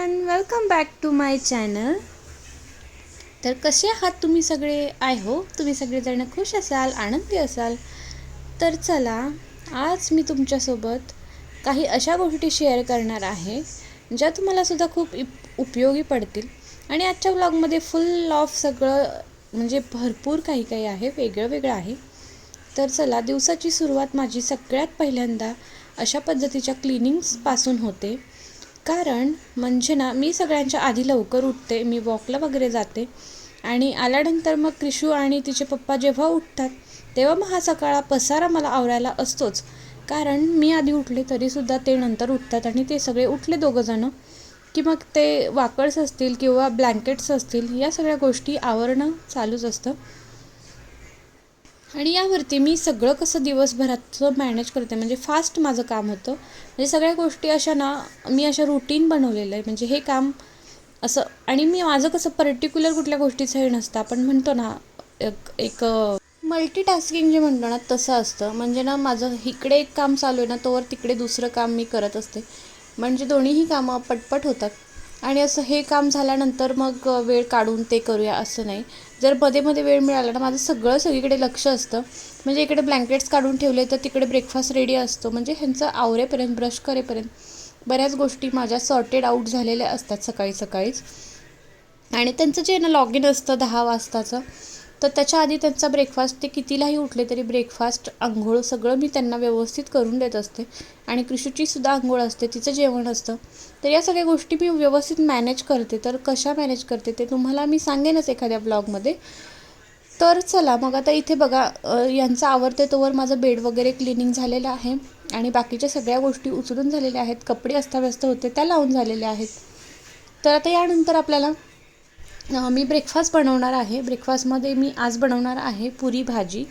Everyone welcome back to my channel तर कसे आहात तुम्ही सगळे? आय हो तुम्ही सगळेजण खुश असाल आनंदी असाल. तर चला आज मी तुमच्यासोबत काही अशा गोष्टी शेअर करणार आहे ज्या तुम्हालासुद्धा खूप इप उपयोगी पडतील. आणि आजच्या ब्लॉगमध्ये फुल ऑफ सगळं म्हणजे भरपूर काही काही आहे वेगळं वेगळं आहे. तर चला दिवसाची सुरुवात माझी सगळ्यात पहिल्यांदा अशा पद्धतीच्या क्लिनिंग्सपासून होते. कारण म्हणजे ना मी सगळ्यांच्या आधी लवकर उठते मी वॉकला वगैरे जाते. आणि आल्यानंतर मग क्रिशू आणि तिचे पप्पा जेव्हा उठतात तेव्हा मग हा सकाळा पसारा मला आवरायला असतोच. कारण मी आधी उठले तरीसुद्धा ते नंतर उठतात आणि ते सगळे उठले दोघंजणं की मग ते वाकड्स असतील किंवा ब्लँकेट्स असतील या सगळ्या गोष्टी आवरणं चालूच असतं. आणि यावरती मी सगळं कसं दिवसभराचं मॅनेज करते म्हणजे फास्ट माझं काम होतं. म्हणजे सगळ्या गोष्टी अशा ना मी अशा रुटीन बनवलेलं आहे. म्हणजे हे काम असं आणि मी माझं कसं पर्टिक्युलर कुठल्या गोष्टीचं हे नसतं. आपण म्हणतो ना एक एक मल्टीटास्किंग जे म्हणतो ना तसं असतं. म्हणजे ना माझं इकडे एक काम चालू आहे ना तोवर तिकडे दुसरं काम मी करत असते. म्हणजे दोन्हीही कामं पटपट होतात. आणि असं हे काम झाल्यानंतर मग वेळ काढून ते करूया असं नाही. जर मध्ये मध्ये वेळ मिळाला ना माझं सगळं सगळीकडे लक्ष असतं. म्हणजे इकडे ब्लँकेट्स काढून ठेवले तर तिकडे ब्रेकफास्ट रेडी असतो. म्हणजे ह्यांचं आवरेपर्यंत ब्रश करेपर्यंत बऱ्याच गोष्टी माझ्या सॉर्टेड आऊट झालेल्या असतात सकाळी सकाळीच. आणि त्यांचं जे ना लॉग इन असतं दहा वाजताचं. तर त्याच्या आधी त्यांचा ब्रेकफास्ट ते कितीलाही उठले तरी ब्रेकफास्ट आंघोळ सगळं मी त्यांना व्यवस्थित करून देत असते. आणि कृषूची आंघोळ असते तिचं जेवण असतं. तर या सगळ्या गोष्टी मी व्यवस्थित मॅनेज करते. तर कशा मॅनेज करते ते तुम्हाला मी सांगेनच एखाद्या ब्लॉगमध्ये तर चला मग आता इथे बघा यांचं आवडते तोवर माझं बेड वगैरे क्लिनिंग झालेलं आहे. आणि बाकीच्या सगळ्या गोष्टी उचलून झालेल्या आहेत. कपडे अस्ताव्यस्त होते त्या लावून झालेल्या आहेत. तर आता यानंतर आपल्याला मी ब्रेकफास्ट बनवणार आहे. ब्रेकफास्टमध्ये मी आज बनवणार आहे पुरी भाजी.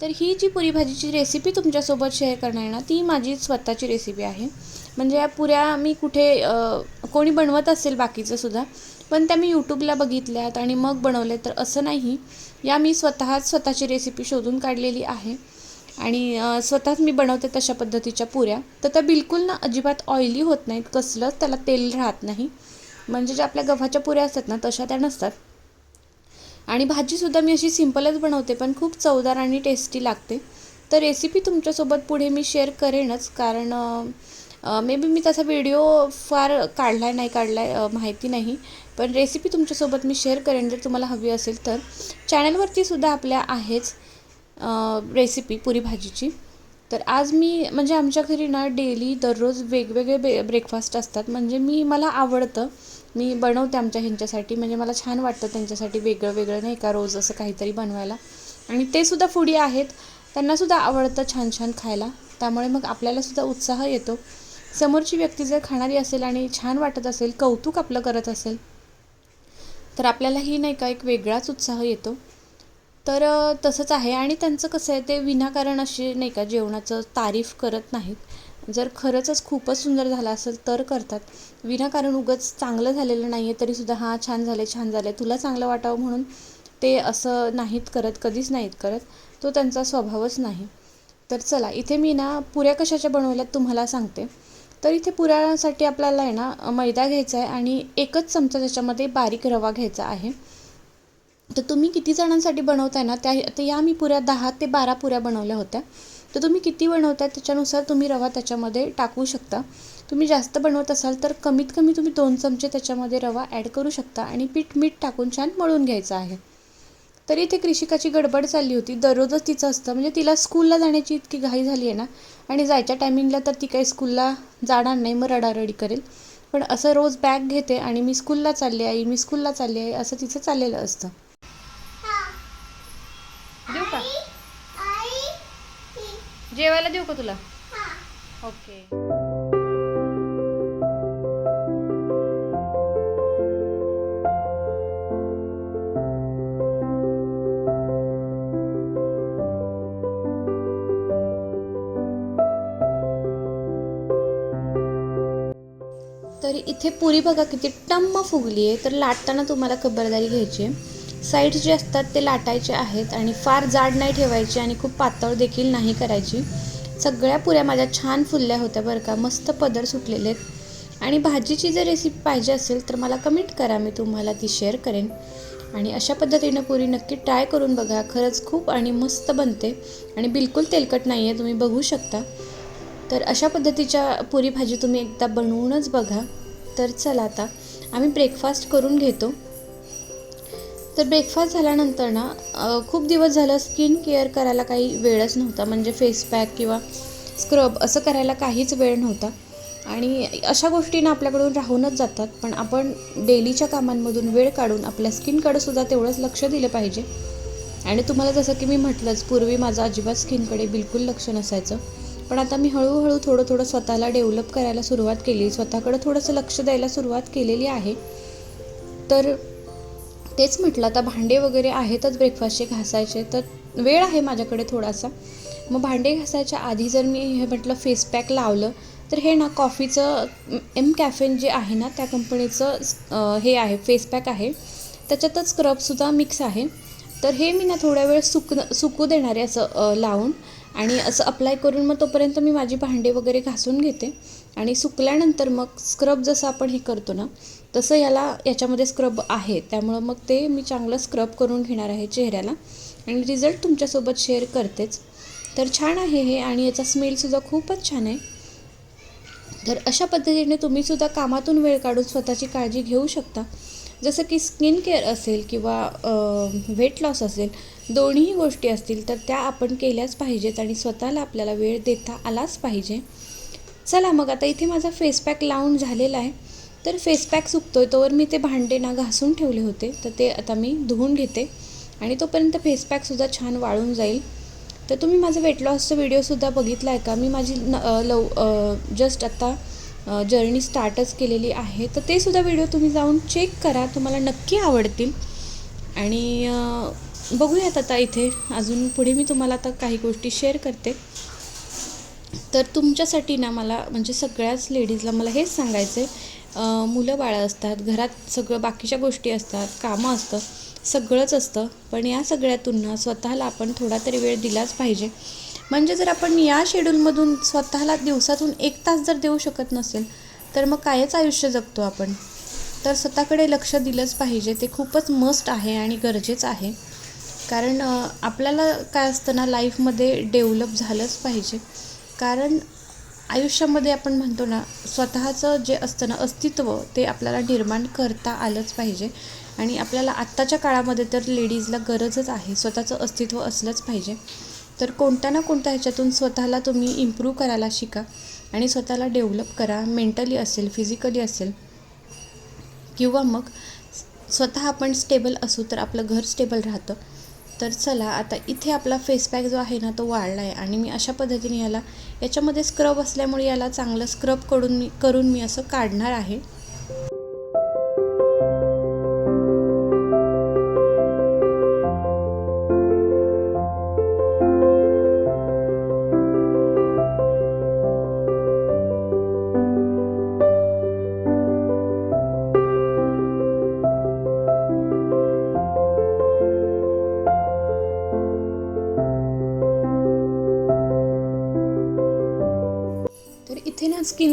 तर ही जी पुरी भाजीची रेसिपी तुमच्यासोबत शेअर करणार आहे ना ती माझी स्वतःची रेसिपी आहे. म्हणजे या पुऱ्या मी कुठे कोणी बनवत असेल बाकीचं सुद्धा पण त्या मी यूट्यूबला बघितल्यात आणि मग बनवले. तर असं नाही या मी स्वतःच स्वतःची रेसिपी शोधून काढलेली आहे. आणि स्वतःच मी बनवते तशा पद्धतीच्या पुऱ्या. तर त्या बिलकुल ना अजिबात ऑइली होत नाहीत. कसलंच त्याला तेल राहत नाही. म्हणजे ज्या आपल्या गव्हाच्या पुऱ्या असतात ना तशा त्या नसतात. आणि भाजीसुद्धा मी अशी सिंपलच बनवते पण खूप चवदार आणि टेस्टी लागते. तर रेसिपी तुमच्यासोबत पुढे मी शेअर करेनच कारण मे बी मी तसा व्हिडिओ फार काढला आहे नाही काढला आहे माहिती नाही. पण रेसिपी तुमच्यासोबत मी शेअर करेन जर तुम्हाला हवी असेल तर. चॅनलवरती सुद्धा आपल्या आहेच रेसिपी पुरी भाजीची. तर आज मी म्हणजे आमच्या घरी ना डेली दररोज वेगवेगळे बे ब्रेकफास्ट असतात. म्हणजे मी मला आवडतं. मी बनवते आमच्या ह्यांच्यासाठी. म्हणजे मला छान वाटतं त्यांच्यासाठी वेगळं वेगळं नाही का रोज असं काहीतरी बनवायला. आणि ते सुद्धा फुडी आहेत. त्यांनासुद्धा आवडतं छान छान खायला. त्यामुळे मग आपल्यालासुद्धा उत्साह येतो. समोरची व्यक्ती जर खाणारी असेल आणि छान वाटत असेल कौतुक आपलं करत असेल तर आपल्यालाही नाही का एक वेगळाच उत्साह येतो. तर तसंच आहे. आणि त्यांचं कसं आहे ते विनाकारण असे नाही का जेवणाचं तारीफ करत नाहीत. जर खरंचच खूपच सुंदर झालं असेल तर करतात. विनाकारण उगच चांगलं झालेलं नाही आहे तरीसुद्धा हां छान झाले छान झाले तुला चांगलं वाटावं म्हणून ते असं नाहीत करत कधीच नाहीत करत. तो त्यांचा स्वभावच नाही. तर चला इथे मी ना पुऱ्या कशाच्या बनवल्यात तुम्हाला सांगते. तर इथे पुऱ्यासाठी आपल्याला आहे ना मैदा घ्यायचा आहे आणि एकच चमचा त्याच्यामध्ये बारीक रवा घ्यायचा आहे. तर तुम्ही किती जणांसाठी बनवताय ना त्या आता या मी पुऱ्या दहा ते बारा पुऱ्या बनवल्या होत्या. तर तुम्ही किती बनवताय त्याच्यानुसार तुम्ही रवा त्याच्यामध्ये टाकू शकता. तुम्ही जास्त बनवत असाल तर कमीत कमी तुम्ही दोन चमचे त्याच्यामध्ये रवा ॲड करू शकता आणि पीठ मीठ टाकून छान मळून घ्यायचं आहे. तरी इथे कृषिकाची गडबड चालली होती. दररोजच तिचं असतं. म्हणजे तिला स्कूलला जाण्याची इतकी घाई झाली आहे ना आणि जायच्या टायमिंगला तर ती काही स्कूलला जाणार नाही मग रडारडी करेल. पण असं रोज बॅग घेते आणि मी स्कूलला चालली आहे मी स्कूलला चालली आहे असं तिचं चाललेलं असतं देऊ का जेवायला देऊ का तुला? ओके तर इथे पुरी बघा किती टम्म फुगली आहे तर लाटताना तुम्हाला खबरदारी घ्यायची आहे साईड्स जे असतात ते लाटायचे आहेत आणि फार जाड नाही ठेवायची आणि खूप पातळ देखील नाही करायची. सगळ्या पुऱ्या माझ्या छान फुलल्या होत्या बरं का. मस्त पदर सुटलेले आहेत. आणि भाजीची जर रेसिपी पाहिजे असेल तर मला कमेंट करा मी तुम्हाला ती शेअर करेन. आणि अशा पद्धतीनं पुरी नक्की ट्राय करून बघा. खरंच खूप आणि मस्त बनते. आणि बिलकुल तेलकट नाही आहे तुम्ही बघू शकता. तर अशा पद्धतीच्या पुरी भाजी तुम्ही एकदा बनवूनच बघा. तर चला आता आम्ही ब्रेकफास्ट करून घेतो. तर ब्रेकफास्ट झाल्यानंतर ना खूप दिवस झालं स्किन केअर करायला काही वेळच नव्हता. म्हणजे फेस पॅक किंवा स्क्रब असं करायला काहीच वेळ नव्हता. आणि अशा गोष्टी ना आपल्याकडून राहूनच जातात. पण आपण डेलीच्या कामांमधून वेळ काढून आपल्या स्किनकडे सुद्धा तेवढंच लक्ष दिलं पाहिजे. आणि तुम्हाला जसं की मी म्हटलंच पूर्वी माझं अजिबात स्किनकडे बिलकुल लक्ष नसायचं. पण आता मी हळूहळू थोडं थोडं स्वतःला डेव्हलप करायला सुरुवात केली. स्वतःकडे थोडंसं लक्ष द्यायला सुरुवात केलेली आहे. तर तेच म्हटलं आता भांडे वगैरे आहेतच ब्रेकफास्टचे घासायचे तर वेळ आहे माझ्याकडे थोडासा. मग भांडे घासायच्या आधी जर मी हे म्हटलं फेस पॅक लावलं तर हे ना कॉफीचं एम कॅफेन जे आहे ना त्या कंपनीचं हे आहे फेस पॅक आहे. त्याच्यातच स्क्रबसुद्धा मिक्स आहे. तर हे मी ना थोड्या वेळ सुक सुकू देणार आहे असं लावून आणि असं अप्लाय करून मग तोपर्यंत मी माझी भांडे वगैरे घासून घेते. आणि सुकल्यानंतर मग स्क्रब जसं आपण हे करतो ना तसं याला याच्यामध्ये स्क्रब आहे. त्यामुळं मग ते मी चांगलं स्क्रब करून घेणार आहे चेहऱ्याला. आणि रिझल्ट तुमच्यासोबत शेअर करतेच. तर छान आहे हे आणि याचा स्मेलसुद्धा खूपच छान आहे. तर अशा पद्धतीने तुम्हीसुद्धा कामातून वेळ काढून स्वतःची काळजी घेऊ शकता. जसं की स्किन केअर असेल किंवा वेट लॉस असेल दोन्ही गोष्टी असतील तर त्या आपण केल्याच पाहिजेत आणि स्वतःला आपल्याला वेळ देता आलाच पाहिजे. चला मग आता इथे माझा फेस पॅक लावून झालेला आहे. तर फेस पॅक आहे तोवर मी ते भांडे ना घासून ठेवले होते. तर ते आता मी धुवून घेते. आणि तोपर्यंत फेस पॅकसुद्धा छान वाळून जाईल. तर तुम्ही माझं वेट लॉसचा व्हिडिओसुद्धा बघितला आहे का? मी माझी न लव जस्ट आता जर्नी स्टार्टच केलेली आहे. तर ते सुद्धा व्हिडिओ तुम्ही जाऊन चेक करा. तुम्हाला नक्की आवडतील. आणि बघूयात आता इथे. अजून पुढे मी तुम्हाला आता काही गोष्टी शेअर करते. तर तुमच्यासाठी ना मला म्हणजे सगळ्याच लेडीजला मला हेच सांगायचं आहे मुलं बाळं असतात घरात सगळं बाकीच्या गोष्टी असतात कामं असतं सगळंच असतं. पण या सगळ्यातून ना स्वतःला आपण थोडा तरी वेळ दिलाच पाहिजे. म्हणजे जर आपण या शेड्यूलमधून स्वतःला दिवसातून एक तास जर देऊ शकत नसेल तर मग कायच आयुष्य जगतो आपण? तर स्वतःकडे लक्ष दिलंच पाहिजे. ते खूपच मस्ट आहे आणि गरजेचं आहे. कारण आपल्याला काय असतं ना लाईफमध्ये डेव्हलप झालंच पाहिजे. कारण आयुष्यामध्ये आपण म्हणतो ना स्वतःचं जे असतं ना अस्तित्व ते आपल्याला निर्माण करता आलंच पाहिजे. आणि आपल्याला आत्ताच्या काळामध्ये तर लेडीजला गरजच आहे स्वतःचं अस्तित्व असलंच पाहिजे. तर कोणत्या ना कोणत्या ह्याच्यातून स्वतःला तुम्ही इम्प्रूव्ह करायला शिका आणि स्वतःला डेव्हलप करा मेंटली असेल फिजिकली असेल. किंवा मग स्वतः आपण स्टेबल असू तर आपलं घर स्टेबल राहतं. तर चला आता इथे आपला फेस पॅक जो आहे ना तो वाढला आहे आणि मी अशा पद्धतीने याला याच्यामध्ये स्क्रब असल्यामुळे याला चांगलं स्क्रब करून मी करून मी असं काढणार आहे.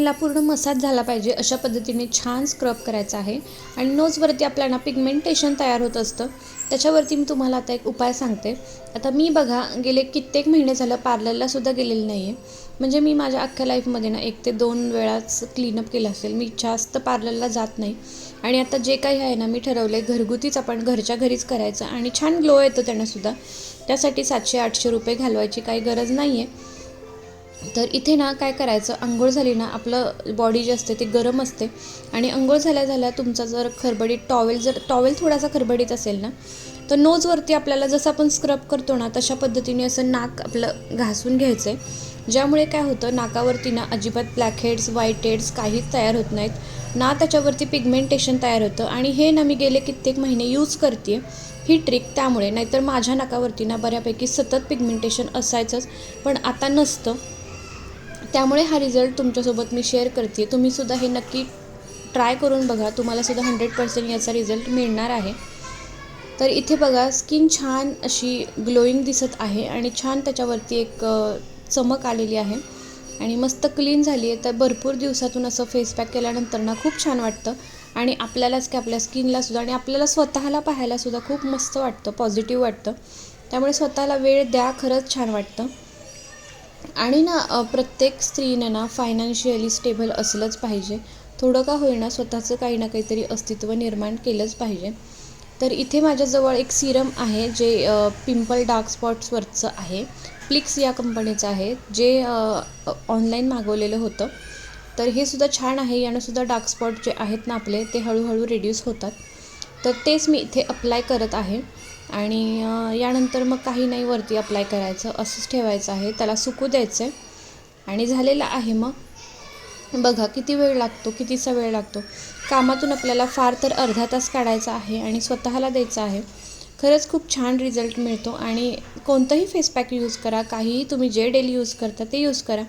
स्किनला पूर्ण मसाज झाला पाहिजे अशा पद्धतीने छान स्क्रब करायचं आहे. आणि नोजवरती आपल्याला पिगमेंटेशन तयार होत असतं. त्याच्यावरती मी तुम्हाला आता एक उपाय सांगते. आता मी बघा गेले कित्येक महिने झालं पार्लरला सुद्धा गेलेलं नाही आहे म्हणजे मी माझ्या अख्ख्या लाईफमध्ये ना एक ते दोन वेळाच क्लीनअप केलं असेल. मी जास्त पार्लरला जात नाही. आणि आता जे काही आहे ना मी ठरवलं आहे घरगुतीच आपण घरच्या घरीच करायचं. आणि छान ग्लो येतो त्यांनासुद्धा त्यासाठी सातशे आठशे रुपये घालवायची काही गरज नाही आहे तर इथे ना काय करायचं आंघोळ झाली ना आपलं बॉडी जी असते ती गरम असते. आणि आंघोळ झाल्या झाल्या तुमचा जर खरबडीत टॉवेल जर टॉवेल थोडासा खरबडीत असेल ना तर नोजवरती आपल्याला जसं आपण स्क्रब करतो ना तशा पद्धतीने असं नाक आपलं घासून घ्यायचं आहे ज्यामुळे काय होतं नाकावरती ना अजिबात ब्लॅक हेड्स व्हाईट हेड्स काहीच तयार होत नाहीत. ना त्याच्यावरती पिगमेंटेशन तयार होतं. आणि हे ना मी गेले कित्येक महिने यूज करते ही ट्रिक त्यामुळे. नाहीतर माझ्या नाकावरती ना बऱ्यापैकी सतत पिगमेंटेशन असायचंच. पण आता नसतं. त्यामुळे हा रिझल्ट तुमच्यासोबत मी शेअर करते. तुम्हीसुद्धा हे नक्की ट्राय करून बघा. तुम्हालासुद्धा हंड्रेड पर्सेंट याचा रिझल्ट मिळणार आहे. तर इथे बघा स्किन छान अशी ग्लोईंग दिसत आहे आणि छान त्याच्यावरती एक चमक आलेली आहे. आणि मस्त क्लीन झाली आहे. तर भरपूर दिवसातून असं फेस पॅक केल्यानंतर ना खूप छान वाटतं. आणि आपल्यालाच की आपल्या स्किनलासुद्धा आणि आपल्याला स्वतःला पाहायलासुद्धा खूप मस्त वाटतं. पॉझिटिव्ह वाटतं. त्यामुळे स्वतःला वेळ द्या. खरंच छान वाटतं. आणि ना प्रत्येक स्त्रीनं ना फायनान्शियली स्टेबल असलंच पाहिजे. थोडं का होईना स्वतःचं काही ना काहीतरी अस्तित्व निर्माण केलंच पाहिजे. तर इथे माझ्याजवळ एक सिरम आहे जे पिंपल डार्क स्पॉट्सवरचं आहे. प्लिक्स या कंपनीचं आहे जे ऑनलाईन मागवलेलं होतं. तर हे सुद्धा छान आहे यानं सुद्धा डार्क स्पॉट जे आहेत ना आपले ते हळूहळू रिड्यूस होतात. तर तेच मी इथे अप्लाय करत आहे. आणि यानंतर मग काही नाही वरती अप्लाय करायचं. असंच ठेवायचं आहे. त्याला सुकू द्यायचं आहे आणि झालेलं आहे मग. बघा किती वेळ लागतो कितीचा वेळ लागतो. कामातून आपल्याला फार तर अर्धा तास काढायचा आहे आणि स्वतःला द्यायचं आहे. खरंच खूप छान रिझल्ट मिळतो. आणि कोणतंही फेस पॅक यूज करा. काहीही तुम्ही जे डेली यूज करता ते यूज करा.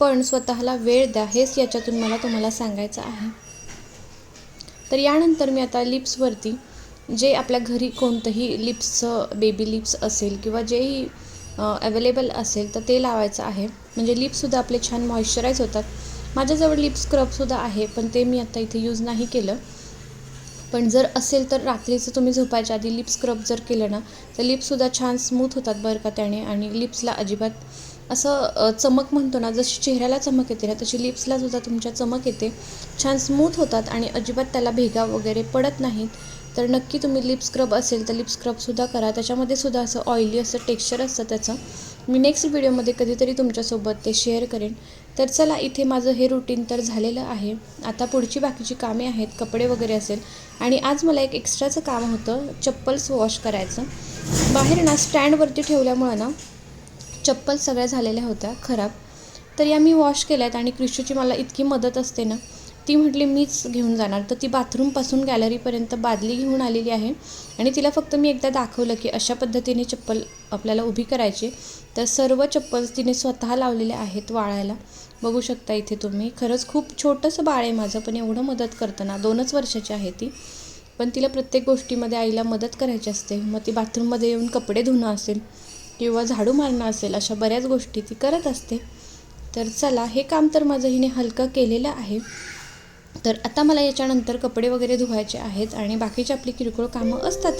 पण स्वतःला वेळ द्या. हेच याच्यातून मला तुम्हाला सांगायचं आहे. तर यानंतर मी आता लिप्सवरती जे आपल्या घरी कोणतंही लिप्सचं बेबी लिप्स असेल किंवा जेही अवेलेबल असेल तर ते लावायचं आहे. म्हणजे लिप्ससुद्धा आपले छान मॉइश्चराईज होतात. माझ्याजवळ लिप स्क्रबसुद्धा आहे पण ते मी आता इथे यूज नाही केलं. पण जर असेल तर रात्रीचं तुम्ही झोपायच्या आधी लिप स्क्रब जर केलं ना तर लिप्ससुद्धा छान स्मूथ होतात बरं का त्याने आणि लिप्सला अजिबात असं चमक म्हणतो ना जशी चेहऱ्याला चमक येते ना तशी लिप्सला सुद्धा तुमच्या चमक येते. छान स्मूथ होतात आणि अजिबात त्याला भेगा वगैरे पडत नाहीत. तर नक्की तुम्ही लिप स्क्रब असेल तर लिप स्क्रबसुद्धा करा. त्याच्यामध्ये सुद्धा असं ऑइली असं टेक्स्चर असतं त्याचं. मी नेक्स्ट व्हिडिओमध्ये कधीतरी तुमच्यासोबत ते शेअर करेन. तर चला इथे माझं हे रुटीन तर झालेलं आहे. आता पुढची बाकीची कामे आहेत कपडे वगैरे असेल. आणि आज मला एक एक्स्ट्राचं काम होतं चप्पल्स वॉश करायचं. बाहेर ना स्टँडवरती ठेवल्यामुळं ना चप्पल सगळ्या झालेल्या होत्या खराब. तर या मी वॉश केल्यात आणि क्रिशूची मला इतकी मदत असते ना ती म्हटली मीच घेऊन जाणार. तर ती बाथरूमपासून गॅलरीपर्यंत बादली घेऊन आलेली आहे. आणि तिला फक्त मी एकदा दाखवलं की अशा पद्धतीने चप्पल आपल्याला उभी करायची. तर सर्व चप्पल्स तिने स्वतः लावलेल्या आहेत वाळायला. बघू शकता इथे तुम्ही. खरंच खूप छोटंसं बाळ आहे माझं पण एवढं मदत करतं ना दोनच वर्षाची आहे ती. पण तिला प्रत्येक गोष्टीमध्ये आईला मदत करायची असते. मग ती बाथरूममध्ये येऊन कपडे धुणं असेल किंवा झाडू मारणं असेल अशा बऱ्याच गोष्टी ती करत असते. तर चला हे काम तर माझं हिने हलकं केलेलं आहे. तर आता मला याच्यानंतर कपडे वगैरे धुवायचे आहेत आणि बाकीची आपली किरकोळ कामं असतातच.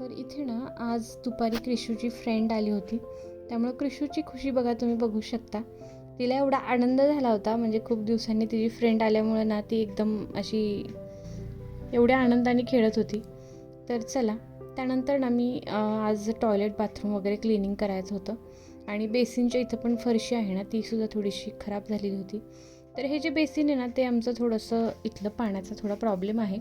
तर इथे ना आज दुपारी क्रिशूची फ्रेंड आली होती. त्यामुळे क्रिशूची खुशी बघा तुम्ही बघू शकता. तिला एवढा आनंद झाला होता म्हणजे खूप दिवसांनी तिची फ्रेंड आल्यामुळे ना ती एकदम अशी एवढ्या आनंदाने खेळत होती. तर चला त्यानंतर ना मी आज टॉयलेट बाथरूम वगैरे क्लिनिंग करायचं होतं. आणि बेसिनच्या इथं पण फरशी आहे ना तीसुद्धा थोडीशी खराब झालेली होती. तर हे जे बेसिन आहे ना ते आमचं थोडंसं इथलं पाण्याचा थोडा प्रॉब्लेम आहे.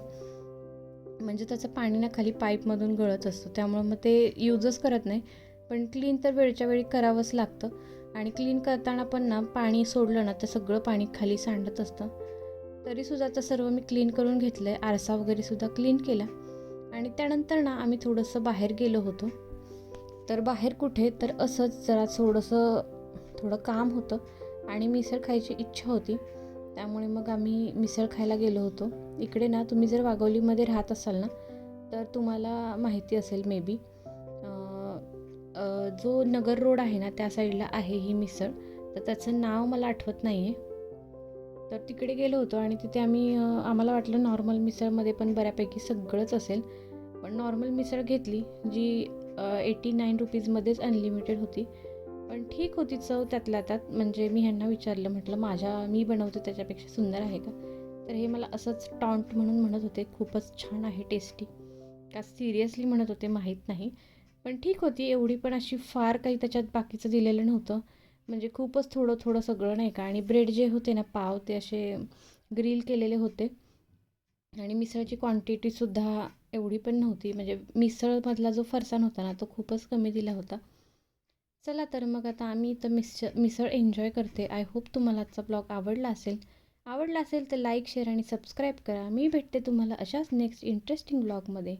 म्हणजे त्याचं पाणी ना खाली पाईपमधून गळत असतं त्यामुळं मग ते यूजच करत नाही. पण क्लीन तर वेळच्या वेळी करावंच लागतं. आणि क्लीन करताना पण ना पाणी सोडलं ना तर सगळं पाणी खाली सांडत असतं. तरीसुद्धा आता सर्व मी क्लीन करून घेतलं आहे आरसा वगैरेसुद्धा क्लीन केला. आणि त्यानंतर ना आम्ही थोडंसं बाहेर गेलो होतो. तर बाहेर कुठे? तर असंच जरा थोडंसं थोडं काम होतं. आणि मिसळ खायची इच्छा होती. त्यामुळे मग आम्ही मिसळ खायला गेलो होतो. इकडे ना तुम्ही जर वाघोलीमध्ये राहत असाल ना तर तुम्हाला माहिती असेल मे बी जो नगर रोड आहे ना त्या साईडला आहे ही मिसळ. तर त्याचं नाव मला आठवत नाही आहे तर तिकडे गेलो होतो आणि तिथे आम्ही आम्हाला वाटलं नॉर्मल मिसळमध्ये पण बऱ्यापैकी सगळंच असेल. पण नॉर्मल मिसळ घेतली जी एटी नाईन रुपीजमध्येच अनलिमिटेड होती. पण ठीक होती चव त्यातल्या त्यात. म्हणजे मी ह्यांना विचारलं म्हटलं माझ्या मी बनवते त्याच्यापेक्षा सुंदर आहे का? तर हे मला असंच टॉन्ट म्हणून म्हणत होते. खूपच छान आहे टेस्टी. का सिरियसली म्हणत होते माहीत नाही. पण ठीक होती एवढी पण अशी फार काही त्याच्यात बाकीचं दिलेलं नव्हतं. म्हणजे खूपच थोडं थोडं सगळं नाही का? आणि ब्रेड जे होते ना पाव ते असे ग्रिल केलेले होते. आणि मिसळची क्वांटिटीसुद्धा एवढी पण नव्हती. म्हणजे मिसळमधला जो फरसाण होता ना तो खूपच कमी दिला होता. चला तर मग आता आम्ही इथं मिसळ मिसळ एन्जॉय करते. आय होप तुम्हाला आजचा ब्लॉग आवडला असेल. आवडला असेल तर लाईक शेअर आणि सबस्क्राईब करा. मी भेटते तुम्हाला अशाच नेक्स्ट इंटरेस्टिंग ब्लॉगमध्ये